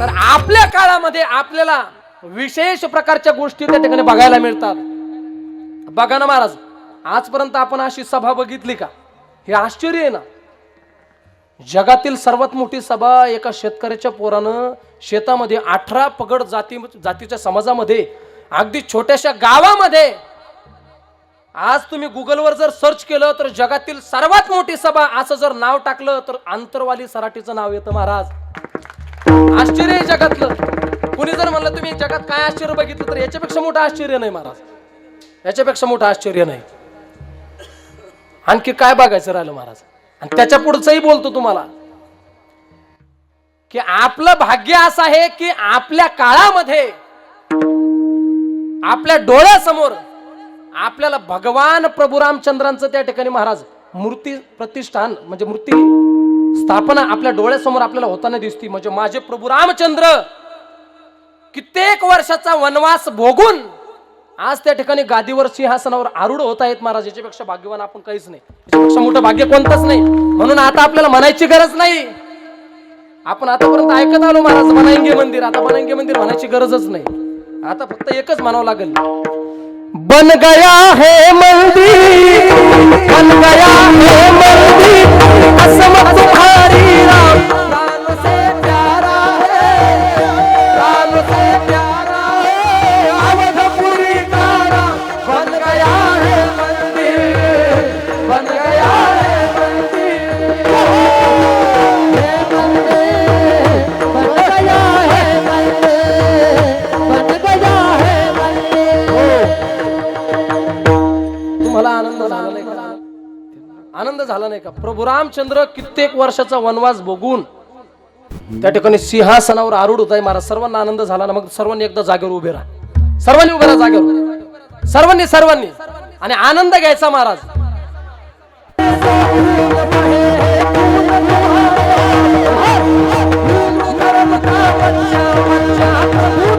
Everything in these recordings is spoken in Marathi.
तर आपल्या काळामध्ये आपल्याला विशेष प्रकारच्या गोष्टी त्या ठिकाणी बघायला मिळतात. बघा ना महाराज आजपर्यंत आपण अशी सभा बघितली का? हे आश्चर्य आहे ना. जगातील सर्वात मोठी सभा एका शेतकऱ्याच्या पोरानं शेतामध्ये अठरा पगड जाती जातीच्या समाजामध्ये अगदी छोट्याशा गावामध्ये. आज तुम्ही गुगलवर जर सर्च केलं तर जगातील सर्वात मोठी सभा असं जर नाव टाकलं तर आंतरवाली सराटीचं नाव येतं महाराज. आश्चर्य आहे जगातलं. कुणी जर म्हणलं तुम्ही जगात काय आश्चर्य बघितलं? तर याच्यापेक्षा मोठं आश्चर्य नाही महाराज. याच्यापेक्षा मोठं आश्चर्य नाही. आणखी काय बघायचं राहिलं महाराज? आणि त्याच्या पुढचंही बोलतो तुम्हाला. की आपलं भाग्य असं आहे की आपल्या काळामध्ये आपल्या डोळ्यासमोर आपल्याला भगवान प्रभू रामचंद्रांचं त्या ठिकाणी महाराज मूर्ती प्रतिष्ठान म्हणजे मूर्ती स्थापना आपल्या डोळ्यासमोर आपल्याला होताना दिसती. म्हणजे माझे प्रभू रामचंद्र कित्येक वर्षाचा वनवास भोगून आज त्या ठिकाणी गादीवर सिंहासनावर आरूढ होत आहेत महाराज. याच्यापेक्षा भाग्यवान आपण काहीच नाही. याच्यापेक्षा मोठं भाग्य कोणतंच नाही. म्हणून आता आपल्याला म्हणायची गरज नाही. आपण आतापर्यंत ऐकत आलो महाराज बनायंगे मंदिर. आता बनायंगे मंदिर म्हणायची गरजच नाही. आता फक्त एकच म्हणावं लागेल. बन गया है मंदिर बन गया है मंदिर. السماء هاري झाला नाही का? प्रभू रामचंद्र कित्येक वर्षाचा वनवास भोगून त्या ठिकाणी सिंहासनावर आरूढ होत आहे महाराज सर्वांना आनंद झाला ना मग सर्वांनी एकदा जागेवर उभे राहा. सर्वांनी उभे राहा जागेवर. सर्वांनी सर्वांनी. आणि आनंद घ्यायचा महाराज. हो, हो, हो.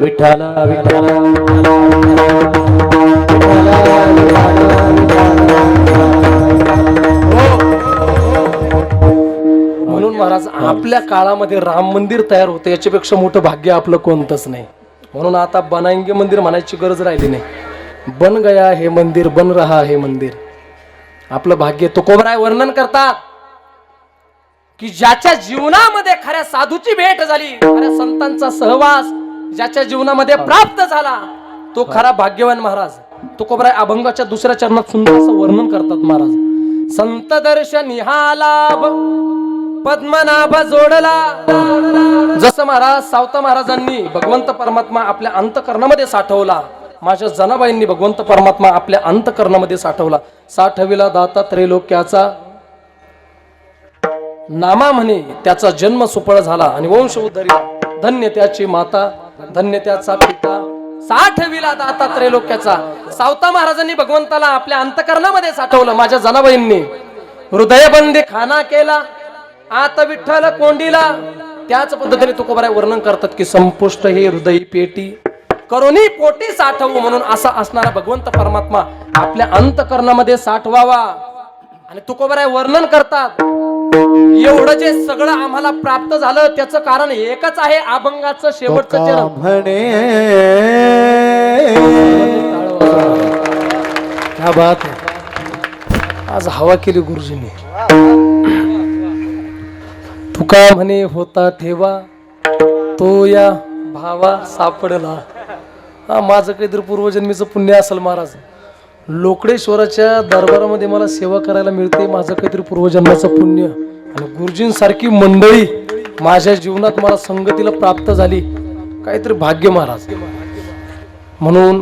विठ्ठल विठ्ठल. म्हणून महाराज आपल्या काळामध्ये राम मंदिर तयार होतं याच्यापेक्षा मोठं भाग्य आपलं कोणतंच नाही. म्हणून आता बनायंगे मंदिर म्हणायची गरज राहिली नाही. बन गया हे मंदिर बन रहा हे मंदिर. आपलं भाग्य तुकोबराय वर्णन करतात की ज्याच्या जीवनामध्ये खऱ्या साधूची भेट झाली खऱ्या संतांचा सहवास ज्याच्या जीवनामध्ये प्राप्त झाला तो खरा भाग्यवान महाराज. तुकोबराय अभंगाच्या दुसऱ्या चरणात सुंदर असं वर्णन करतात महाराज. संत दर्शन हा लाभ पद्मनाभ जोडला. जसं महाराज सावता महाराजांनी भगवंत परमात्मा आपल्या अंतकरणामध्ये साठवला. माझ्या जनाबाईंनी भगवंत परमात्मा आपल्या अंतकरणामध्ये साठवला. साठविला दाता त्रैलोक्याचा. नामा म्हणे त्याचा जन्म सुफळ झाला आणि वंश उद्धरिला धन्य त्याची माता. धन्य त्याचा पिता. साठविला दाता त्रैलोक्याचा सावता महाराजांनी भगवंताला आपल्या अंतकरणामध्ये साठवलं माझ्या जनाबाईंनी. हृदयबंदी खाना केला आत विठ्ठल कोंडीला. त्याच पद्धतीने तुकोबाराय वर्णन करतात की संपुष्ट हे हृदय पेटी. करोनी पोटी साठवू म्हणून असा असणारा भगवंत परमात्मा आपल्या अंतकरणामध्ये साठवावा. आणि तुकोबाराय वर्णन करतात एवढं जे सगळं आम्हाला प्राप्त झालं त्याचं कारण एकच आहे अभंगाचं शेवटचं चरण. म्हणे? बात आज हवा केली गुरुजींनी. तुका म्हणे होता ठेवा तो या भावा सापडला. हा माझं काहीतरी पूर्वजन्मीचं पुण्य असेल महाराज. लोकडेश्वराच्या दरबारामध्ये मला सेवा करायला मिळते माझं काहीतरी पूर्वजन्माचं पुण्य. आणि गुरुजींसारखी मंडळी माझ्या जीवनात मला संगतीला प्राप्त झाली. काहीतरी भाग्य महाराज. म्हणून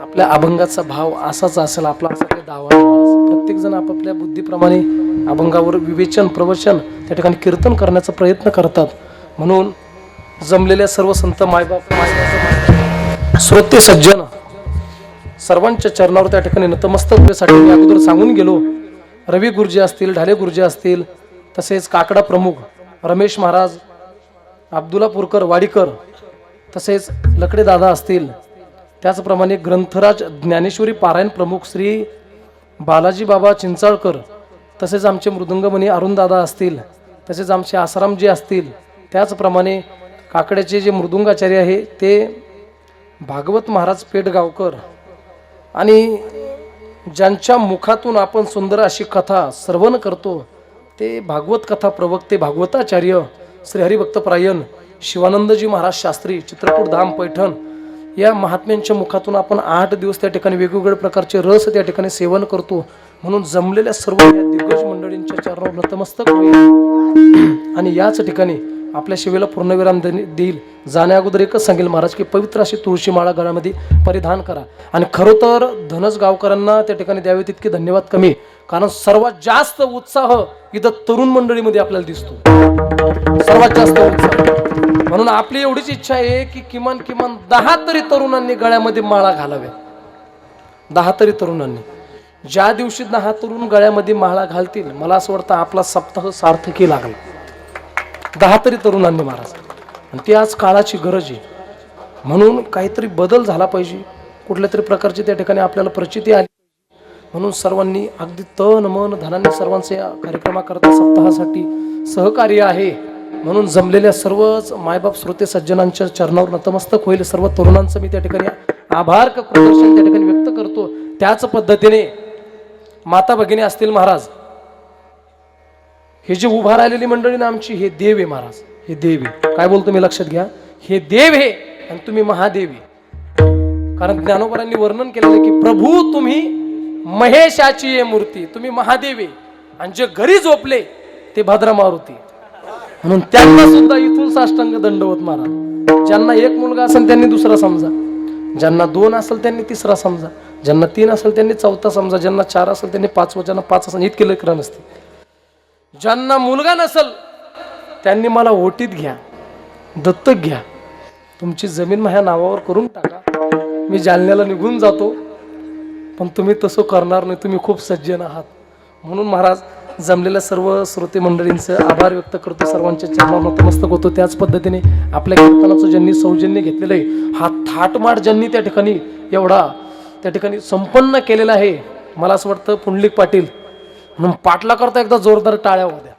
आपल्या अभंगाचा भाव असाच असेल आपला असा काही दावा प्रत्येक जण आपापल्या बुद्धीप्रमाणे अभंगावर विवेचन प्रवचन त्या ठिकाणी कीर्तन करण्याचा प्रयत्न करतात. म्हणून जमलेल्या सर्व संत मायबाप मायबाप, श्रोते सज्जन सर्वांच्या चरणावर त्या ठिकाणी नतमस्तक होण्यासाठी मी अगोदर सांगून गेलो. रवी गुरुजी असतील ढाले गुरुजी असतील तसेच काकडा प्रमुख रमेश महाराज अब्दुलापूरकर वाडीकर तसेच लकडे दादा असतील. त्याचप्रमाणे ग्रंथराज ज्ञानेश्वरी पारायण प्रमुख श्री बालाजी बाबा चिंचाळकर तसेच आमचे मृदुंगमणी अरुणदादा असतील तसेच आमचे आसारामजी असतील. त्याचप्रमाणे काकड्याचे जे मृदुंगाचार्य आहे ते भागवत महाराज पेटगावकर आणि ज्यांच्या मुखातून आपण सुंदर अशी कथा श्रवण करतो ते भागवत कथा प्रवक्ते भागवताचार्य श्री हरिभक्तपरायण शिवानंदजी महाराज शास्त्री चित्रकूट धाम पैठण या महात्म्यांच्या मुखातून आपण आठ दिवस त्या ठिकाणी वेगवेगळ्या प्रकारचे रस त्या ठिकाणी सेवन करतो. म्हणून जमलेल्या सर्व या दिग्गज मंडळींच्या चरणावर नतमस्तक आणि याच ठिकाणी आपल्या शिवेला पूर्णविराम देईल. जाण्या अगोदर एकच सांगेल महाराज की पवित्र अशी तुळशी माळा गळ्यामध्ये परिधान करा. आणि खरं तर धनस गावकरांना त्या ठिकाणी द्यावे तितके धन्यवाद कमी. कारण सर्वात जास्त उत्साह इथं तरुण मंडळीमध्ये आपल्याला दिसतो. सर्वात जास्त उत्साह. म्हणून आपली एवढीच इच्छा आहे की किमान किमान दहा तरी तरुणांनी गळ्यामध्ये माळा घालाव्या. दहा तरी तरुणांनी. ज्या दिवशी दहा तरुण गळ्यामध्ये माळा घालतील मला असं वाटतं आपला सप्ताह सार्थकी लागला. दहा तरी तरुणांनी महाराज आणि ती आज काळाची गरज आहे. म्हणून काहीतरी बदल झाला पाहिजे. कुठल्या तरी प्रकारची त्या ठिकाणी आपल्याला प्रचिती आली म्हणून सर्वांनी अगदी तन मन धनाने सर्वांचे या कार्यक्रमाकरता सप्ताहासाठी सहकार्य आहे. म्हणून जमलेल्या सर्वच मायबाप श्रोते सज्जनांच्या चरणावर नतमस्तक होईल. सर्व तरुणांचं मी त्या ठिकाणी आभार प्रदर्शन त्या ठिकाणी व्यक्त करतो. त्याच पद्धतीने माता भगिनी असतील महाराज हे जे उभा राहिलेली मंडळी ना आमची हे देव आहे महाराज. हे देव आहे. काय बोलतो मी लक्षात घ्या. हे देव आहे आणि तुम्ही महादेव आहे. कारण ज्ञानोबरांनी वर्णन केलेलं की प्रभू तुम्ही महेशाची आहे मूर्ती. तुम्ही महादेव आहे. आणि जे घरी झोपले ते भद्रा मारुती. म्हणून त्यांना सुद्धा इथून साष्टांग दंडवत मारा. ज्यांना एक मुलगा असेल त्यांनी दुसरा समजा. ज्यांना दोन असेल त्यांनी तिसरा समजा. ज्यांना तीन असेल त्यांनी चौथा समजा. ज्यांना चार असेल त्यांनी पाचवा. ज्यांना पाच असेल इतके लेकरं नसते ज्यांना मुलगा नसल त्यांनी मला ओटीत घ्या दत्तक घ्या. तुमची जमीन माझ्या नावावर करून टाका. मी जालन्याला निघून जातो पण तुम्ही तसं करणार नाही. तुम्ही खूप सज्जन आहात. म्हणून महाराज जमलेल्या सर्व श्रोते मंडळींचं आभार व्यक्त करतो. सर्वांच्या चरणावर नतमस्तक होतो. त्याच पद्धतीने आपल्या कीर्तनाचं ज्यांनी सौजन्य घेतलेलं आहे हा थाटमाट ज्यांनी त्या ठिकाणी एवढा त्या ठिकाणी संपन्न केलेला आहे मला असं वाटतं पुंडलिक पाटील म्हणून पाटला करता एकदा जोरदार टाळ्या होत्या.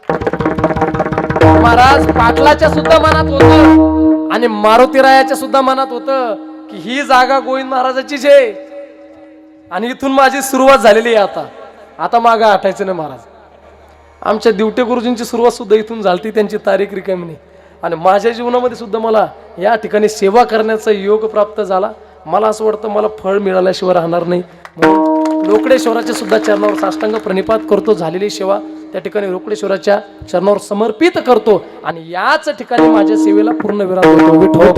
महाराज पाटलाच्या सुद्धा मनात होत आणि मारुतीरायाच्या सुद्धा मनात होत की ही जागा गोविंद महाराजाचीच आहे. आणि इथून माझी सुरुवात झालेली आहे आता. आता मागं आठायचं नाही महाराज. आमच्या दिवटे गुरुजींची सुरुवात सुद्धा इथून झालती त्यांची तारीख रिकामी नाही. आणि माझ्या जीवनामध्ये सुद्धा मला या ठिकाणी सेवा करण्याचा योग प्राप्त झाला. मला असं वाटतं मला फळ मिळाल्याशिवाय राहणार नाही. रोकडेश्वराच्या सुद्धा चरणावर साष्टांग प्रणिपात करतो. झालेली सेवा त्या ठिकाणी रोकडेश्वराच्या चरणावर समर्पित करतो. आणि याच ठिकाणी माझ्या सेवेला पूर्ण विराम देतो. विठो